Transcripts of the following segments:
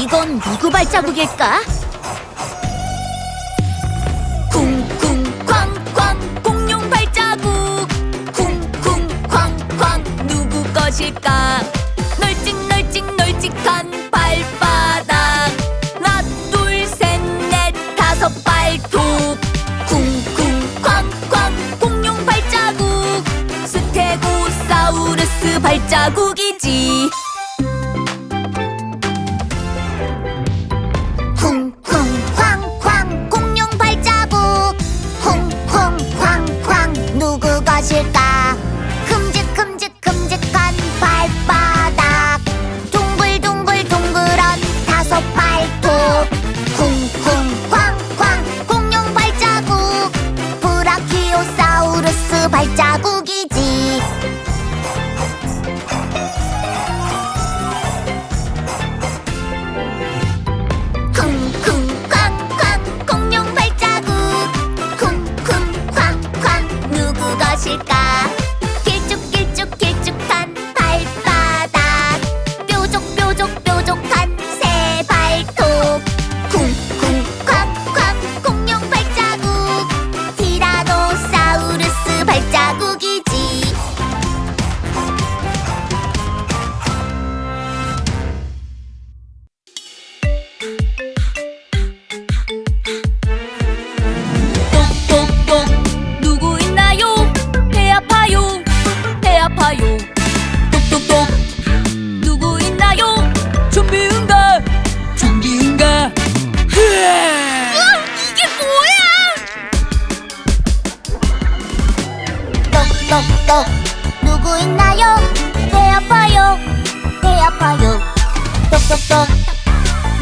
이건 누구 발자국일까? 쿵쿵 쾅쾅 공룡 발자국. 쿵쿵 쾅쾅 누구 것일까? 널찍 널찍 널찍한 발바닥. 하나 둘셋넷 다섯 발톱. 쿵쿵 쾅쾅 공룡 발자국. 스테고사우루스 발자국이지 똑똑똑 누구 있나요? 배 아파요 배 아파요 똑똑똑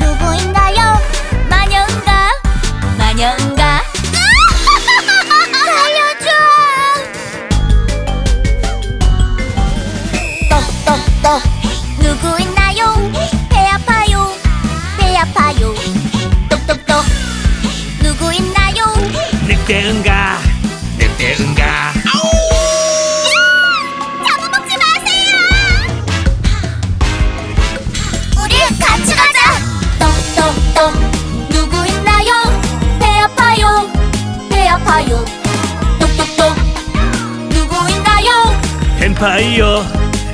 누구 있나요? 마녀인가? 마녀인가? 뱀파이어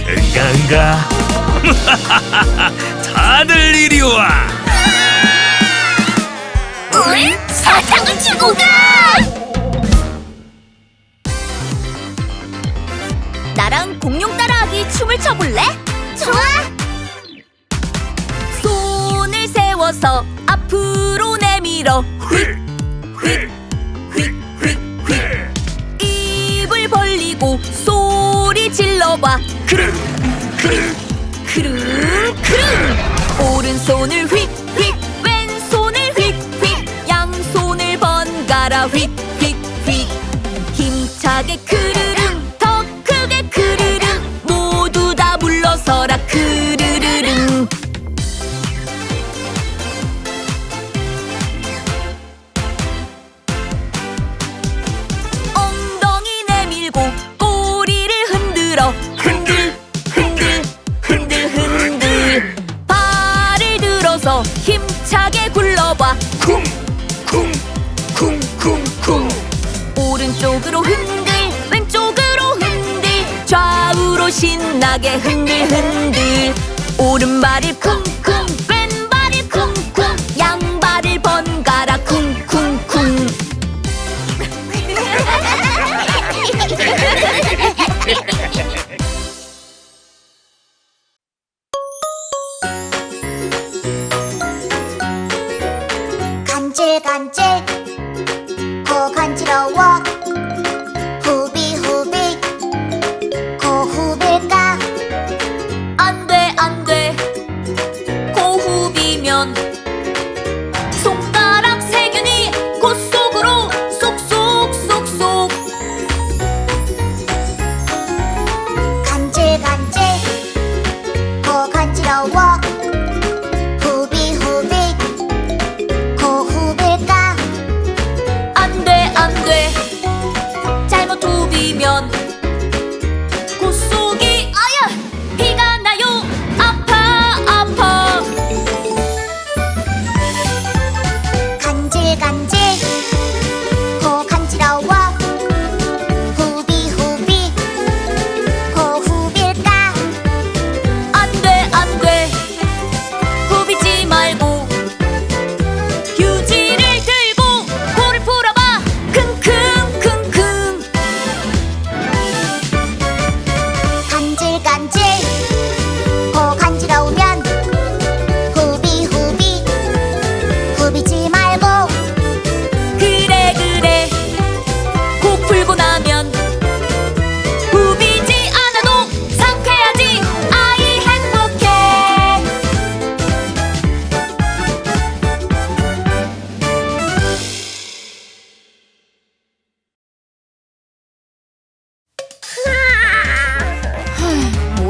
응가응가? 다들 이리 와. 우리 사탕을 주고 가! 나랑 공룡 따라하기 춤을 춰볼래? 좋아! 손을 세워서 앞으로 내밀어. 휙휙휙휙휙 크릉 크릉 크릉 크릉 오른손을 휙 휙 왼손을 휙 휙. 양손을 번갈아 휙휙휙 오른쪽으로 흔들 왼쪽으로 흔들. 좌우로 신나게 흔들 흔들. 오른발을 쿵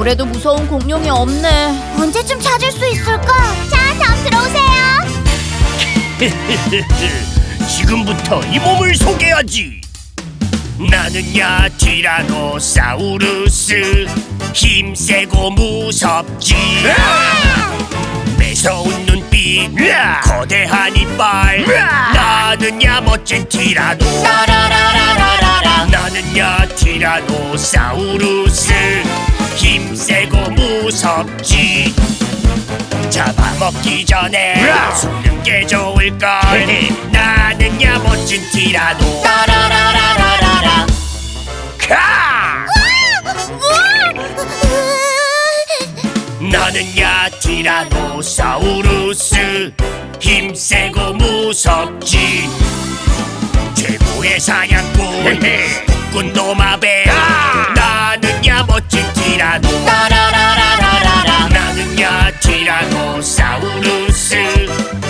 올해도 무서운 공룡이 없네. 언제쯤 찾을 수 있을까? 자, 다음 들어오세요. 지금부터 이 몸을 소개하지. 나는야 티라노사우루스 힘세고 무섭지. 매서운 눈빛, 거대한 이빨. 나는야 멋진 티라노. 나는야 티라노사우루스 무섭지. 잡아먹기 전에 숨는 게 좋을걸. 나는야 멋진 티라노 따라라라라라라. 가! 나는야 티라노사우루스. 힘세고 무섭지. 최고의 사냥꾼. 북군 노마뱀 나는야 멋진 티라노. 따라라라라라 나는야 티라노사우루스.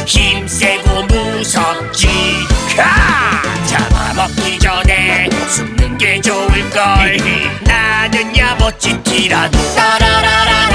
힘세고 무섭지. 가! 잡아먹기 전에 숨는 게 좋을걸. 나는야 멋진 티라노. 따라라라라라라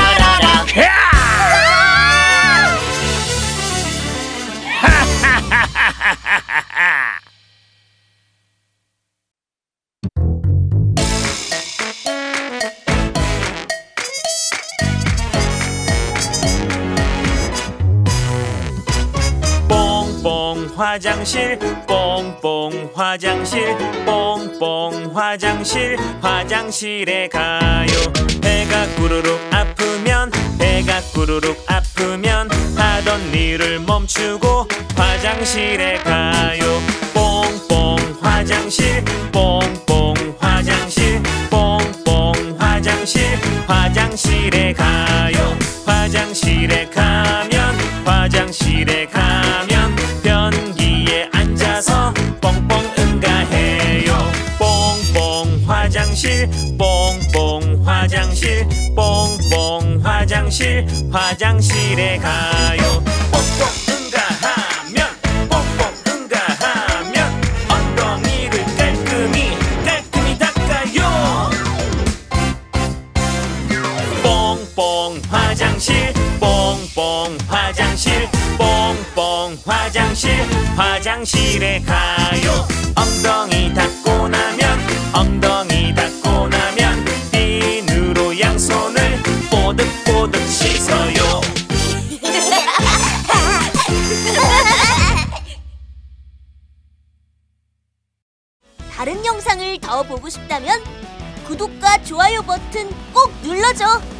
화장실 뽕뽕 화장실 뽕뽕 화장실. 화장실에 가요. 배가 꾸르륵 아프면 배가 꾸르륵 아프면 하던 일을 멈추고 화장실에 가요. 뽕뽕 화장실 뽕뽕 뽕뽕 화장실 뽕뽕 화장실 화장실에 가요. 뽕뽕 응가 하면 뽕뽕 응가 하면 엉덩이를 깔끔히 깔끔히 닦아요. 뽕뽕 화장실 뽕뽕 화장실 뽕뽕 화장실 화장실에 가요. 엉덩이 닦고 나면 엉덩이 닦고 뽀득뽀득 씻어요 다른 영상을 더 보고 싶다면 구독과 좋아요 버튼 꼭 눌러줘.